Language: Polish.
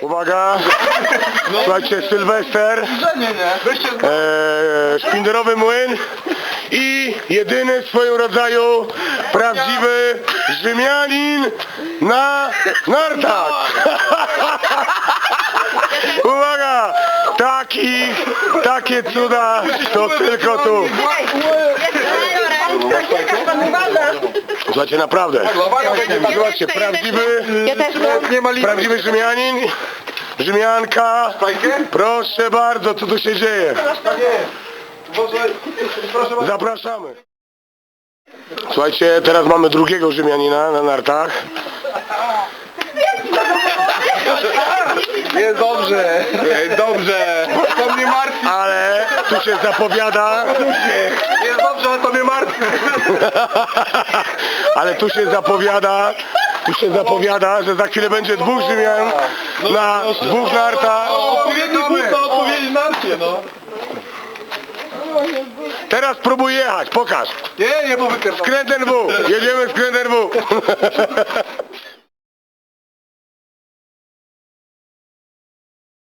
Uwaga! Słuchajcie, Sylwester, Nie, nie. e, szpinderowy młyn i jedyny w swoim rodzaju prawdziwy Rzymianin na nartach. Uwaga! Takich, takie cuda to tylko tu. Słuchajcie, naprawdę. Słuchajcie, prawdziwy, Ja też Nie ma lipy. prawdziwy Rzymianin, Rzymianka. Proszę bardzo, co tu się dzieje? Zapraszamy. Słuchajcie, teraz mamy drugiego Rzymianina na nartach. Jest dobrze. Dobrze. To mnie martwi. Ale tu się zapowiada, Jest dobrze, ale to mnie martwi. ale tu się zapowiada, tu się zapowiada, że za chwilę będzie dwóch Rzymian na dwóch nartach. Odpowiedni but na odpowiedzi narcie, no. Teraz próbuj jechać, pokaż. Nie, nie, bo wykręcam. Skrętem W, jedziemy skrętem W.